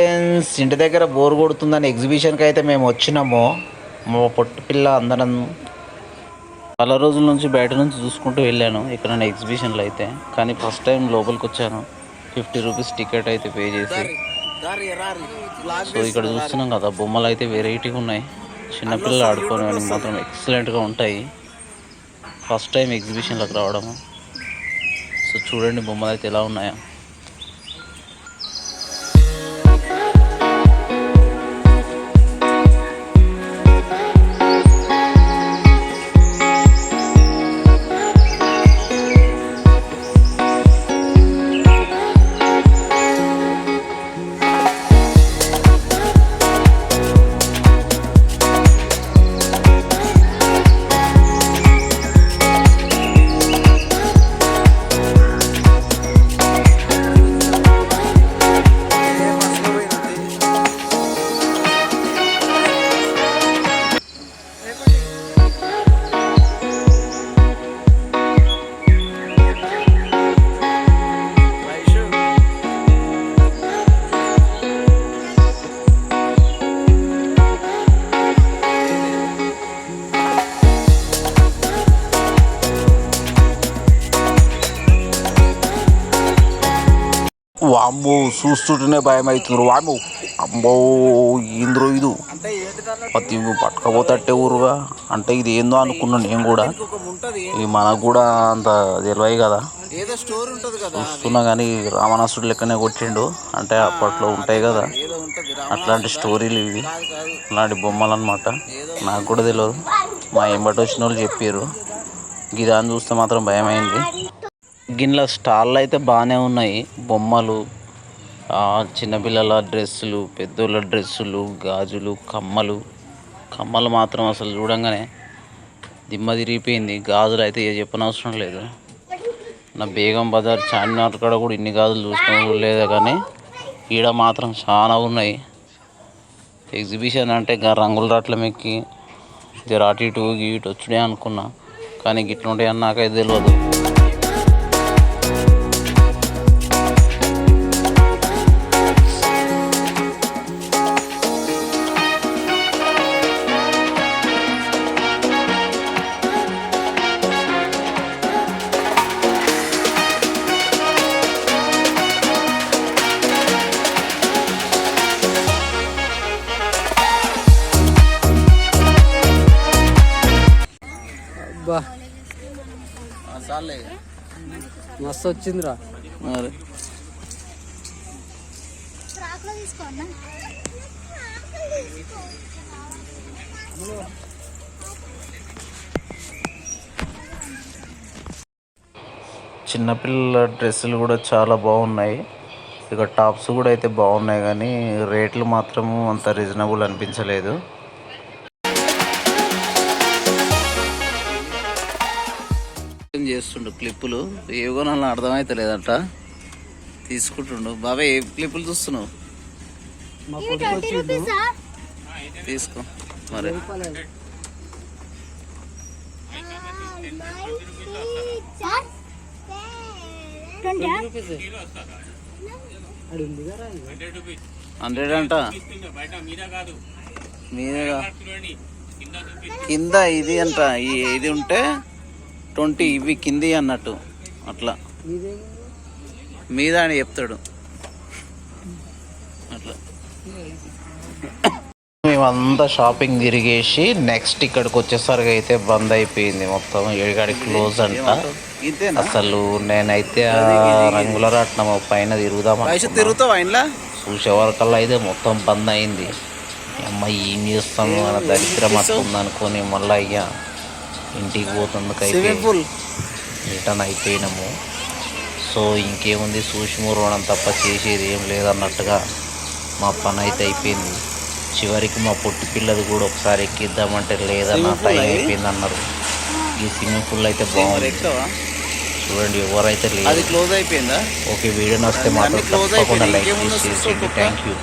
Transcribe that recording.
Friends ఇంటి దగ్గర bore కొడుతుందని ఎగ్జిబిషన్కి అయితే మేము వచ్చినాము మా పొట్టు పిల్ల అందరం. చాలా రోజుల నుంచి బయట నుంచి చూసుకుంటూ వెళ్ళాను ఇక్కడ నేను ఎగ్జిబిషన్లో అయితే. కానీ ఫస్ట్ టైం లోపలికి వచ్చాను. ఫిఫ్టీ రూపీస్ టికెట్ అయితే పే చేసి. సో ఇక్కడ చూస్తున్నాం కదా బొమ్మలు అయితే వెరైటీగా ఉన్నాయి. చిన్నపిల్లలు ఆడుకోవడానికి మాత్రం ఎక్సలెంట్గా ఉంటాయి. ఫస్ట్ టైం ఎగ్జిబిషన్లోకి రావడము. సో చూడండి బొమ్మలు అయితే ఎలా ఉన్నాయో. వామ్మో చూస్తుంటేనే భయం అవుతుంది వాము అమ్మో ఏంద్రో ఇది? పత్తి పట్టుకపోతట్టే ఊరుగా. అంటే ఇది ఏందో అనుకున్నాను నేను కూడా. ఇది మనకు కూడా అంత తెలివై కదా. చూస్తున్నా కానీ రావణాసుడు లెక్కనే కొట్టిండు. అంటే అప్పట్లో ఉంటాయి కదా. అట్లాంటి స్టోరీలు ఇవి. అలాంటి బొమ్మలు అనమాట నాకు కూడా తెలియదు మా ఎంబటి వచ్చిన వాళ్ళు చెప్పారు గిదాన్ని చూస్తే మాత్రం భయమైంది. గిన్నెల స్టాళ్ళు అయితే బాగానే ఉన్నాయి. బొమ్మలు చిన్నపిల్లల డ్రెస్సులు పెద్దోళ్ళ డ్రెస్సులు గాజులు కమ్మలు. కమ్మలు మాత్రం అసలు చూడంగానే దిమ్మ తిరిగిపోయింది. గాజులు అయితే ఏ చెప్పనవసరం లేదు. నా బేగం బజార్ చార్మినార్ కాడ కూడా ఇన్ని గాజులు చూసిన లేదా కానీ ఈడ మాత్రం చాలా ఉన్నాయి. ఎగ్జిబిషన్ అంటే ఇంకా రంగుల రాట్లం ఎక్కి జర అటు ఇటు ఊగి ఇటు వచ్చుడే అనుకున్నా. కానీ గిట్లుంటాయని నాకైతే తెలియదు అబ్బా మస్తు వచ్చిందిరా మరి. చిన్నపిల్లల డ్రెస్సులు కూడా చాలా బాగున్నాయి. ఇక టాప్స్ కూడా అయితే బాగున్నాయి కానీ రేట్లు మాత్రము అంత రీజనబుల్ అనిపించలేదు. చేస్తుండు క్లిప్పులు. ఏవి కొనాలని అర్థమైతలేదంట. తీసుకుంటుండు. బాబాయ్ ఏ క్లిప్పులు చూస్తున్నావు? తీసుకో. మరి. ట్వంటీ అది ఉంది కదా హండ్రెడ్ అంట? మీదేగా కింద. ఇది అంట. ఇది ఉంటే ట్వంటీ ఇవి కింది అన్నట్టు. అట్లా. మీద అని చెప్తాడు. అట్లా. మేమంతా షాపింగ్ తిరిగేసి నెక్స్ట్ ఇక్కడికి వచ్చేసరికి అయితే బంద్ అయిపోయింది. మొత్తం ఏడిగాడి క్లోజ్ అంట. అసలు నేనైతే రంగుల రాట్నం పైన తిరుగుదాం తిరుగుతావా ఇంట్లో చూసే వరకల్లా అయితే మొత్తం బంద్ అయింది. అమ్మ ఏం చేస్తాము మన దరిద్రం వస్తుంది అనుకొని మళ్ళీ అయ్యా ఇంటికి పోతుందుకు అయితే స్విమ్మింగ్ పూల్ రిటర్న్ అయిపోయినాము. సో ఇంకేముంది సూక్ష్మూర్వణం తప్ప చేసేది ఏం లేదన్నట్టుగా మా పని అయితే అయిపోయింది. చివరికి మా పొట్టి పిల్లది కూడా ఒకసారి ఎక్కిద్దామంటే లేదన్న టైం? అయిపోయింది అన్నారు. ఈ స్విమ్మింగ్ పూల్ అయితే బాగుంది. చూడండి ఎవరైతే లేదు క్లోజ్ అయిపోయిందా? ఓకే వీడియో నచ్చితే మాత్రం తప్పకుండా. లైక్ చేసి థ్యాంక్ యూ